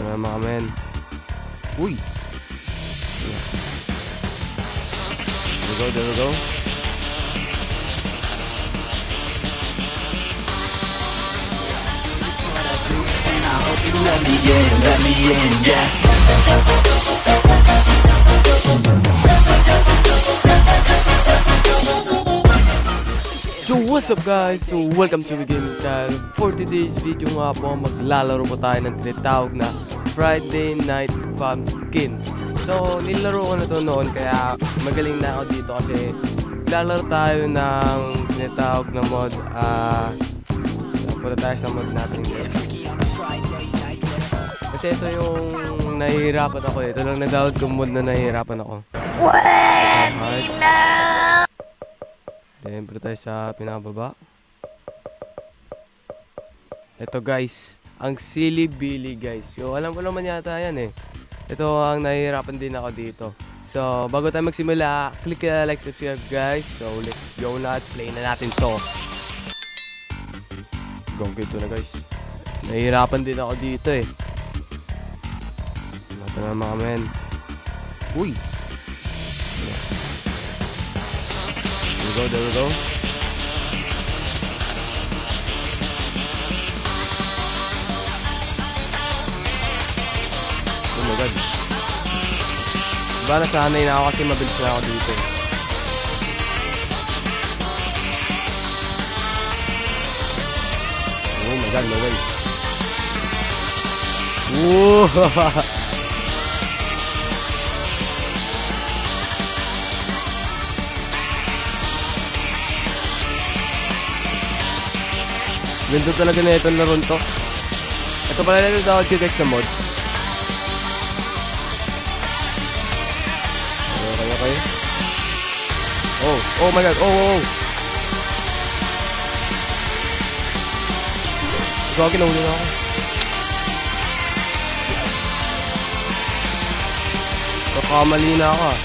Ito na mga men. Uy! There we go, there we go. So what's up guys? So welcome to the Gaming Style. For today's video nga po, maglalaro po tayo ng tinatawag na Friday Night Pumpkin. So nilaro ko na to noon kaya magaling na ako dito kasi lalaro tayo ng tinatawag na mod. Ah, uh, tayo sa mod natin guys. Kasi ito yung nahihirapan ako eh. Ito lang na-download kong mod na nahihirapan ako. Pwede na! Then, punta tayo sa pinakababa. Ito guys, ang Silly Billy guys. So, alam ko naman yata yan eh. Ito ang nahihirapan din ako dito. So, bago tayo magsimula, click na like, subscribe guys. So, let's go na at play na natin to. Gong ito na guys. Nahihirapan din ako dito eh. Ito na mga men. Uy! There we go, there we go. God. Diba nasanay na ako kasi mabilis na ako dito. Oh my god, no way. Whoa! Ganda talaga na itong laron to. Ito pala na tawag ko guys na mod. Oh, my god, oh, oh, oh. Gagi na na ako. Kakamali na ako ah.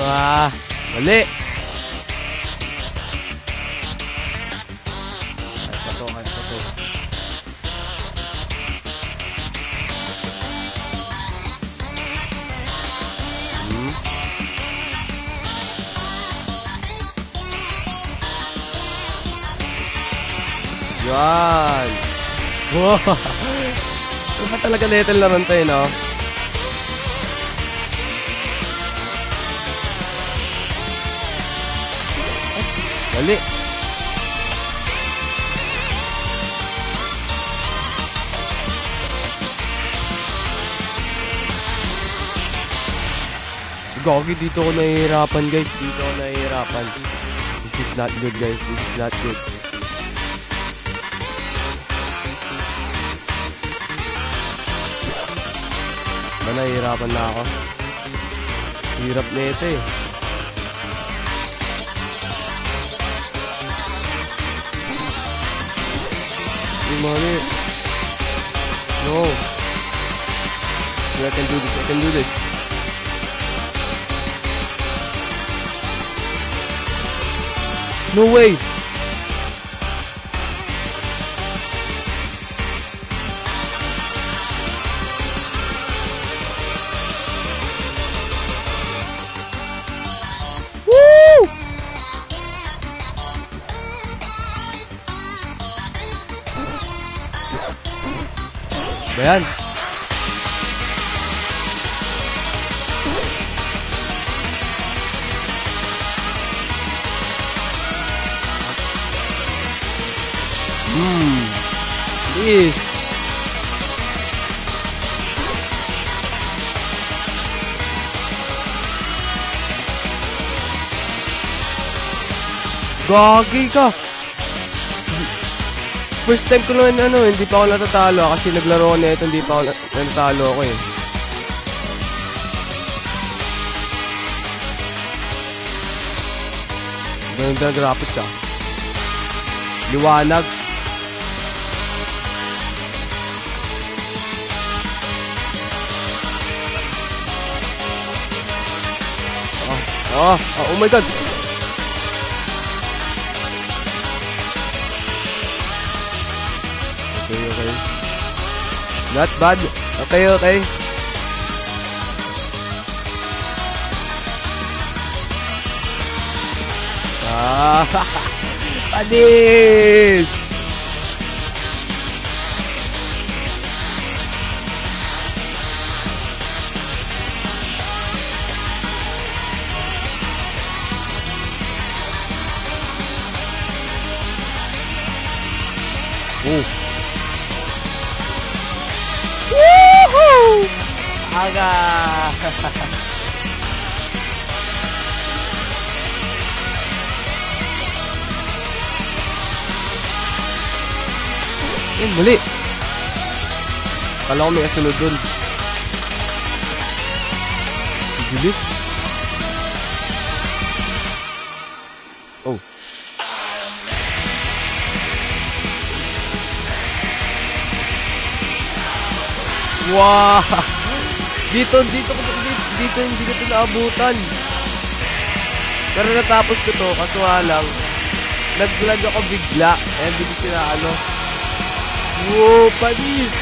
Wah, mali. Yan. Wow. Ito pa talaga little naman tayo, no? Mali. Gogi, dito ako nahihirapan guys. Dito ako nahihirapan. This is not good guys. This is not good. Ba nahihirapan na ako? Hirap na ito eh. Mali. No. I can do this. I can do this. No way. Ba yan? Hmm. Yes. Gagi ka! First time ko naman ano, hindi pa ako natatalo kasi naglaro ko na ito, hindi pa ako na- natatalo ako eh. Ganda ng graphics ah. Liwanag. Ah. Oh, oh, oh my god. Not bad. Okay, okay. Ah, panis! Aga! Eh, muli. Kala ko may kasunod dun. Bilis. Oh. Wow! Dito, dito, ko- dito, dito, hindi ko ito naabutan. Pero natapos ko to, kaso lang, nag-vlog ako bigla. Eh, hindi sila ano. Wow, panis!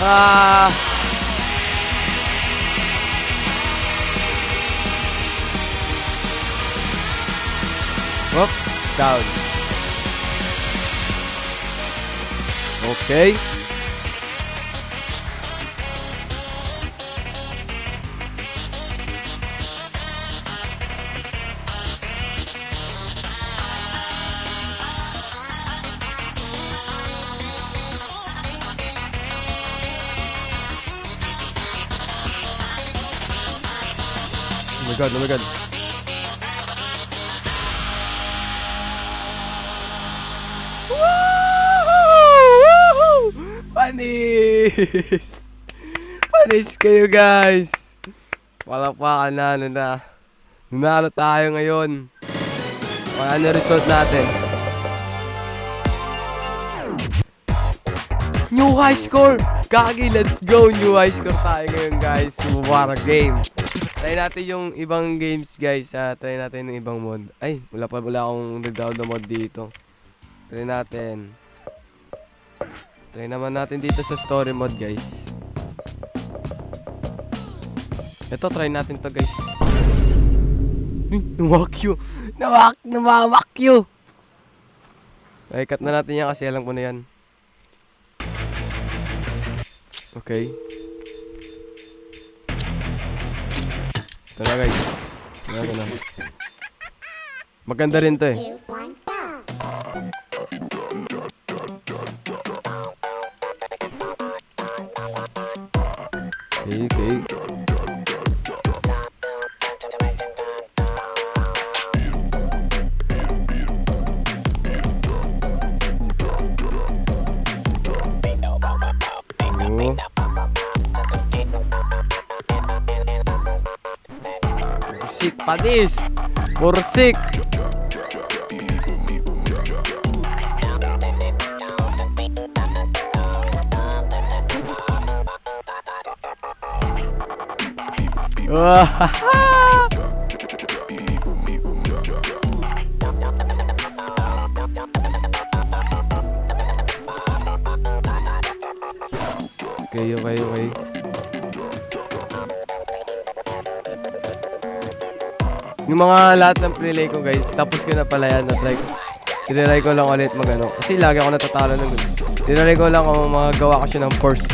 Ah! Up, down. Ok Oh my god, oh my god. Panis! Panis kayo guys! Palakpakan na, ano na. Nanalo tayo ngayon. Ano result natin? New high score! Kagi, let's go! New high score tayo ngayon guys. What a game! Try natin yung ibang games guys. Ha? Try natin yung ibang mod. Ay, wala pa wala akong nag-download na mod dito. Try natin. Try naman natin dito sa story mode, guys. Ito, try natin to, guys. Uy, nawakyo. Nawak, namawakyo. Okay, cut na natin yan kasi alam ko na yan. Okay. Ito guys. Ito na. Maganda rin to, eh. Okay, okay. Oh. Bursik padis. Bursik. Okay, okay, okay. Yung mga lahat ng play ko guys, tapos ko na pala yan at like, tinry ko lang ulit magano. Kasi lagi ako natatalo ng ganun. Tinry ko lang kung mga gawa ko siya ng first,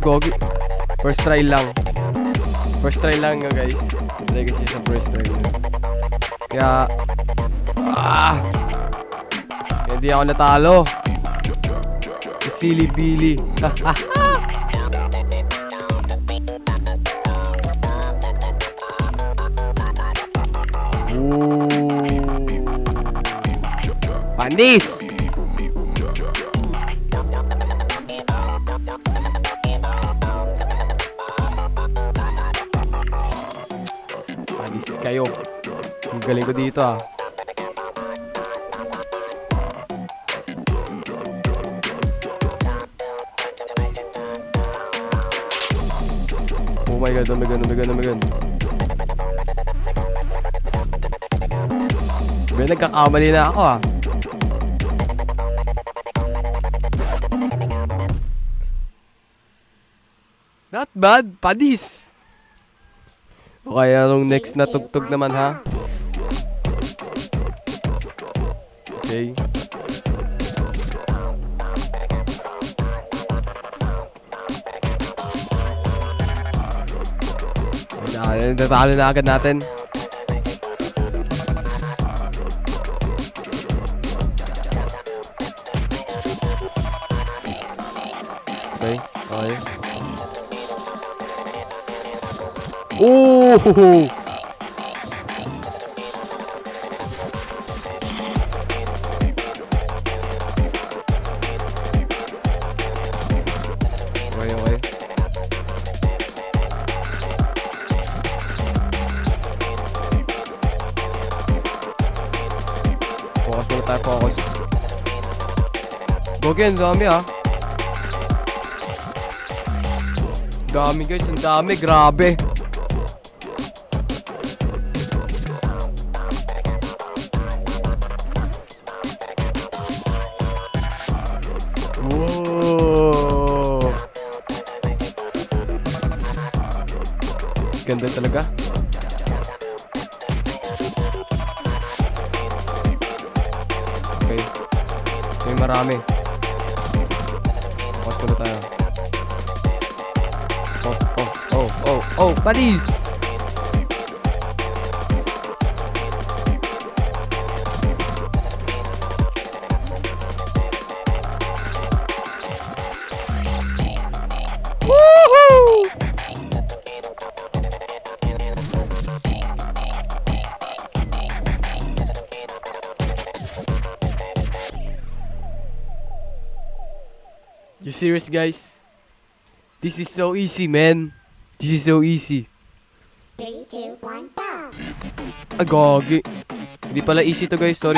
gogi. First try lang. First try lang nga guys. Try ko siya sa first try. Kaya, ah, hindi ako natalo. Si Silly Billy. Panis! Galing ko dito ah. Oh my god, oh my god, oh my god, oh my god. Ben, nagkakamali na ako ah. Not bad, padis. O kaya next na tugtog naman ha. Okay. Ayan, natalo na agad natin. Okay, okay. Oh! Gogen, dami ah. Dami guys, ang dami, grabe. Wow. Ganda talaga. Okay. May marami. Pause muna tayo. Oh, oh, oh, oh, oh, Paris! Serious guys? This is so easy man. This is so easy. Three, two, one, go! Ah, gagi. Hindi pala easy to guys, sorry.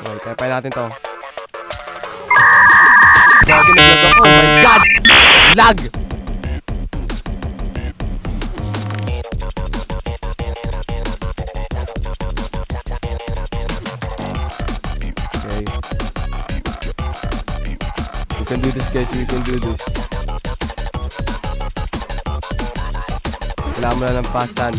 Okay, taypay natin to. Gagi, nag-lag ako. Oh my god! Lag! Can do this guys, you can do this. Kailangan mo na ng pasan.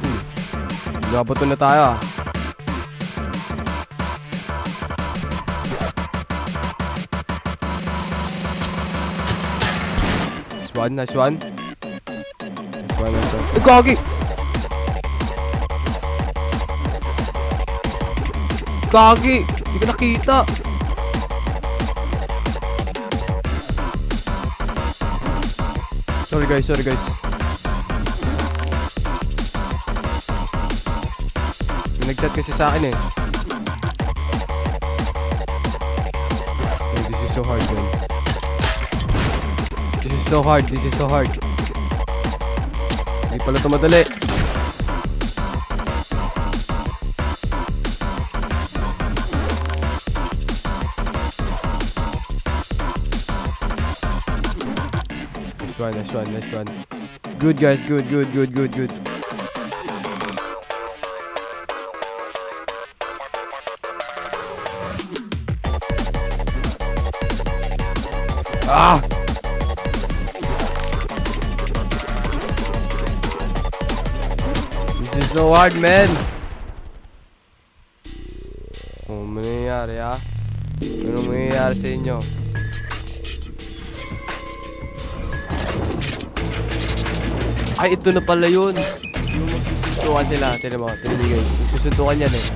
Hmm. Nabato na tayo ah. Nice one, nice one. One. Ay, gagi! Gagi! Hindi ko nakita. Sorry guys, sorry guys. May nag-chat kasi sa akin eh. This is so hard man. This is so hard, this is so hard. Hindi pala ito madali. Nice one, nice one, nice one. Good guys, good, good, good, good, good. Ah! This is so hard, man. Oh, nangyayari, ha? Ano mangyayari sa inyo? Ay, ito na pala yun. Yung magsusuntukan sila. Tinan mo, tinan mo guys. Magsusuntukan yan eh.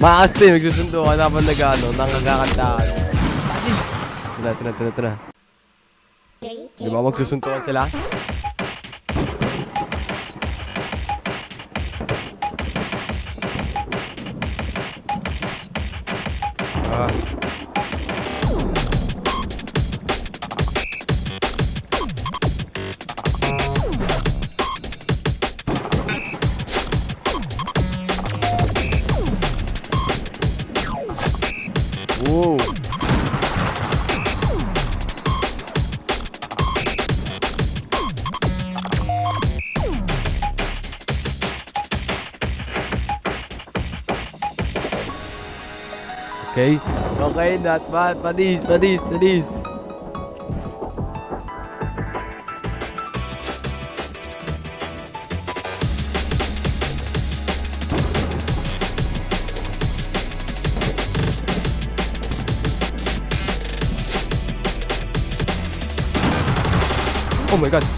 Maaste, magsusuntukan habang nag-ano, nangangakantaan. Alis! Tara, tara, tara, tara. Three, Di ba magsusuntukan sila? Okay. Okay, not bad. Padis, padis, padis. Oh my god.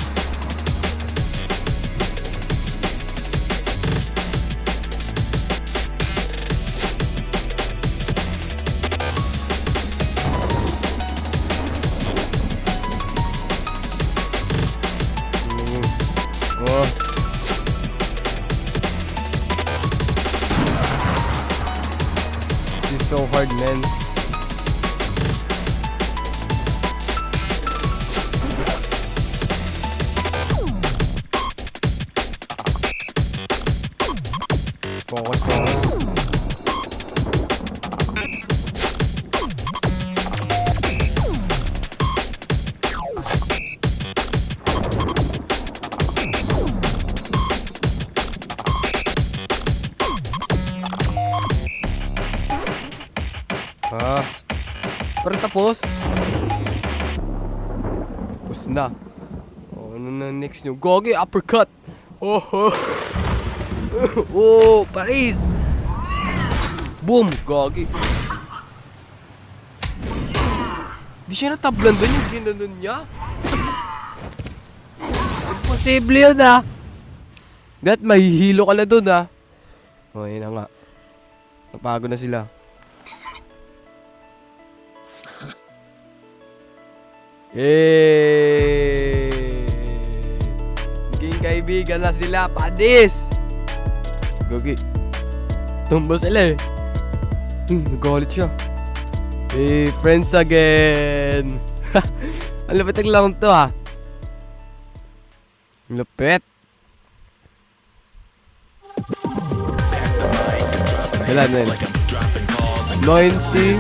Tapos. Tapos na. Oh, ano na next nyo? Gogi, uppercut! Oh, oh. oh, Paris! Boom! Gogi. Di siya natablan doon yung ginanon niya. Imposible yun ah. Bet, mahihilo ka na doon ah. Oh, yun na nga. Napagod na sila. Yay! Naging kaibigan na sila, padis! Gogi. Tumbo sila eh. Hmm, nagalit siya. Eh, friends again! Ang lapit ah. ang lang to ha. Ang lapit. Kailan na yun? 9C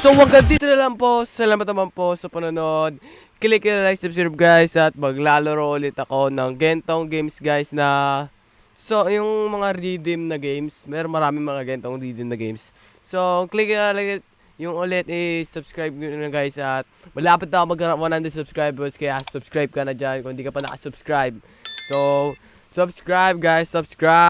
So hanggang dito na lang po. Salamat naman po sa panonood. Click na like, subscribe guys at maglalaro ulit ako ng gentong games guys na So, yung mga redeem na games, meron maraming mga gantong redeem na games. So, click na like yung ulit is subscribe nyo na guys at malapit na ako mag 100 subscribers kaya subscribe ka na dyan kung hindi ka pa nakasubscribe. So, subscribe guys, subscribe!